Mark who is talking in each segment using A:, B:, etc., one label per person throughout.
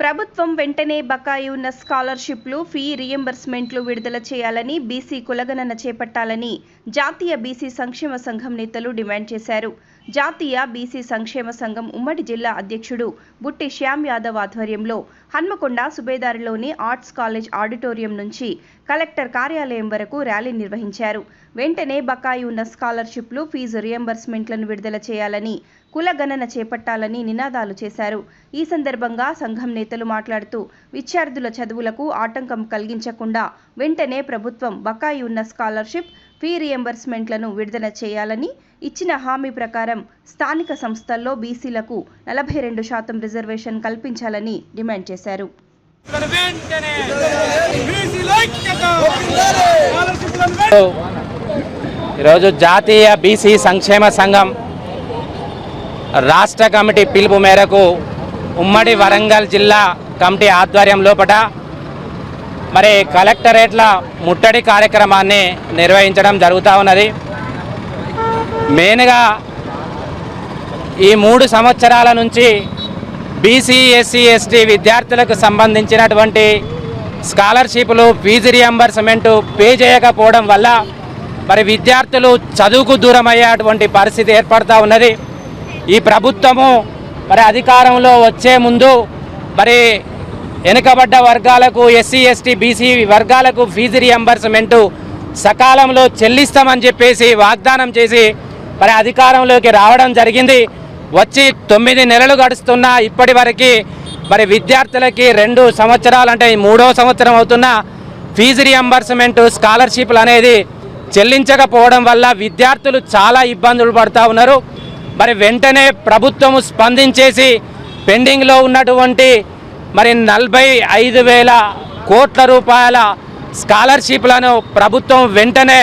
A: ప్రభుత్వం వెంటనే బకాయి ఉన్న స్కాలర్షిప్లు ఫీ రియంబర్స్మెంట్లు విడుదల చేయాలని బీసీ కులగణన చేపట్టాలని జాతీయ బీసీ సంక్షేమ సంఘం నేతలు డిమాండ్ చేశారు. జాతీయ బీసీ సంక్షేమ సంఘం ఉమ్మడి జిల్లా అధ్యక్షుడు బుట్టి శ్యామ్ యాదవ్ ఆధ్వర్యంలో హన్మకొండ సుబేదారిలోని ఆర్ట్స్ కాలేజ్ ఆడిటోరియం నుంచి కలెక్టర్ కార్యాలయం వరకు ర్యాలీ నిర్వహించారు. వెంటనే బకాయి ఉన్న స్కాలర్షిప్లు ఫీజు రియంబర్స్మెంట్లను విడుదల చేయాలని కులగణన చేపట్టాలని నినాదాలు చేశారు. ఈ సందర్భంగా సంఘం నేతలు మాట్లాడుతూ విద్యార్థుల చదువులకు ఆటంకం కలిగించకుండా వెంటనే ప్రభుత్వం బకాయి ఉన్న స్కాలర్షిప్ ఫీ రియంబర్స్మెంట్లను విడుదల చేయాలని ఇచ్చిన హామీ ప్రకారం స్థానిక సంస్థల్లో బీసీలకు నలభై రెండు శాతం రిజర్వేషన్ కల్పించాలని డిమాండ్ చేశారు.
B: ఈరోజు జాతీయ బీసీ సంక్షేమ సంఘం రాష్ట్ర కమిటీ పిలుపు మేరకు ఉమ్మడి వరంగల్ జిల్లా కమిటీ ఆధ్వర్యం లోపట మరి కలెక్టరేట్ల ముట్టడి కార్యక్రమాన్ని నిర్వహించడం జరుగుతూ ఉన్నది. మెయిన్గా ఈ మూడు సంవత్సరాల నుంచి బీసీ ఎస్సీ ఎస్టీ విద్యార్థులకు సంబంధించినటువంటి స్కాలర్షిప్లు ఫీజు రియంబర్స్మెంట్ పే చేయకపోవడం వల్ల మరి విద్యార్థులు చదువుకు దూరం అయ్యేటువంటి పరిస్థితి ఏర్పడుతూ ఉన్నది. ఈ ప్రభుత్వము మరి అధికారంలో వచ్చే ముందు మరి వెనుకబడ్డ వర్గాలకు ఎస్సీ ఎస్టీ బీసీ వర్గాలకు ఫీజు రియంబర్స్మెంటు సకాలంలో చెల్లిస్తామని చెప్పేసి వాగ్దానం చేసి మరి అధికారంలోకి రావడం జరిగింది. వచ్చి తొమ్మిది నెలలు గడుస్తున్న ఇప్పటి వరకు మరి విద్యార్థులకి రెండు సంవత్సరాలు అంటే మూడో సంవత్సరం అవుతున్న ఫీజు రియంబర్స్మెంట్ స్కాలర్షిప్లు అనేది చెల్లించకపోవడం వల్ల విద్యార్థులు చాలా ఇబ్బందులు పడుతూ ఉన్నారు. మరి వెంటనే ప్రభుత్వము స్పందించేసి పెండింగ్లో ఉన్నటువంటి మరి నలభై ఐదు వేల కోట్ల రూపాయల స్కాలర్షిప్లను ప్రభుత్వం వెంటనే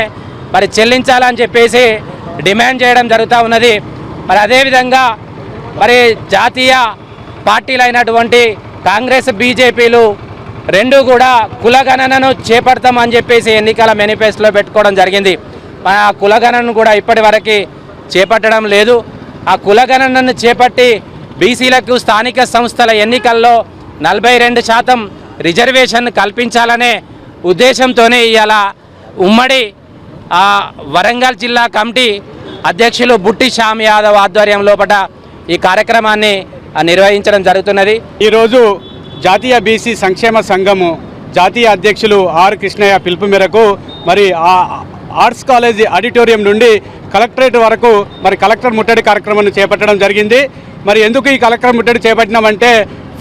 B: మరి చెల్లించాలని చెప్పేసి డిమాండ్ చేయడం జరుగుతూ ఉన్నది. మరి అదేవిధంగా మరి జాతీయ పార్టీలైనటువంటి కాంగ్రెస్ బీజేపీలు రెండు కూడా కులగణనను చేపడతామని చెప్పేసి ఎన్నికల మేనిఫెస్టోలో పెట్టుకోవడం జరిగింది. మరి ఆ కులగణనను కూడా ఇప్పటి వరకు చేపట్టడం లేదు. ఆ కులగణనను చేపట్టి బీసీలకు స్థానిక సంస్థల ఎన్నికల్లో నలభై రెండు శాతం రిజర్వేషన్ కల్పించాలనే ఉద్దేశంతోనే ఇవాళ ఉమ్మడి ఆ, వరంగల్ జిల్లా కమిటీ అధ్యక్షులు బుట్టి శ్యామ్ యాదవ్ ఆధ్వర్యం లోపల ఈ కార్యక్రమాన్ని నిర్వహించడం జరుగుతున్నది.
C: ఈరోజు జాతీయ బీసీ సంక్షేమ సంఘము జాతీయ అధ్యక్షులు ఆర్ కృష్ణయ్య పిలుపు మేరకు మరి ఆ ఆర్ట్స్ కాలేజీ ఆడిటోరియం నుండి కలెక్టరేట్ వరకు మరి కలెక్టర్ ముట్టడి కార్యక్రమాన్ని చేపట్టడం జరిగింది. మరి ఎందుకు ఈ కలెక్టర్ ముట్టడి చేపట్టినామంటే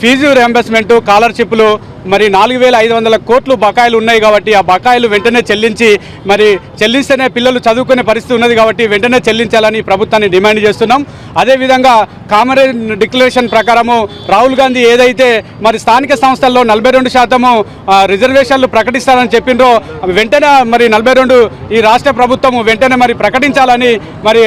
C: ఫీజు రియంబర్స్మెంట్ స్కాలర్షిప్లు మరి నాలుగు వేల ఐదు వందల కోట్లు బకాయిలు ఉన్నాయి కాబట్టి ఆ బకాయిలు వెంటనే చెల్లించి మరి చెల్లిస్తేనే పిల్లలు చదువుకునే పరిస్థితి ఉన్నది కాబట్టి వెంటనే చెల్లించాలని ప్రభుత్వాన్ని డిమాండ్ చేస్తున్నాం. అదేవిధంగా కామరేజ్ డిక్లరేషన్ ప్రకారము రాహుల్ గాంధీ ఏదైతే మరి స్థానిక సంస్థల్లో నలభై రెండు శాతము రిజర్వేషన్లు ప్రకటిస్తారని చెప్పిండ్రో వెంటనే మరి నలభై రెండు ఈ రాష్ట్ర ప్రభుత్వము వెంటనే మరి ప్రకటించాలని మరి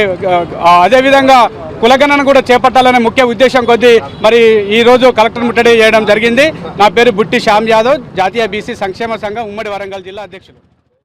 C: అదేవిధంగా కులగణన కూడా చేపట్టాలనే ముఖ్య ఉద్దేశం కొద్దీ మరి ఈ రోజు కలెక్టర్ ముట్టడి చేయడం జరిగింది. నా పేరు బుట్టి శ్యామ్ యాదవ్ జాతీయ బీసీ సంక్షేమ సంఘం ఉమ్మడి వరంగల్ జిల్లా అధ్యక్షుడు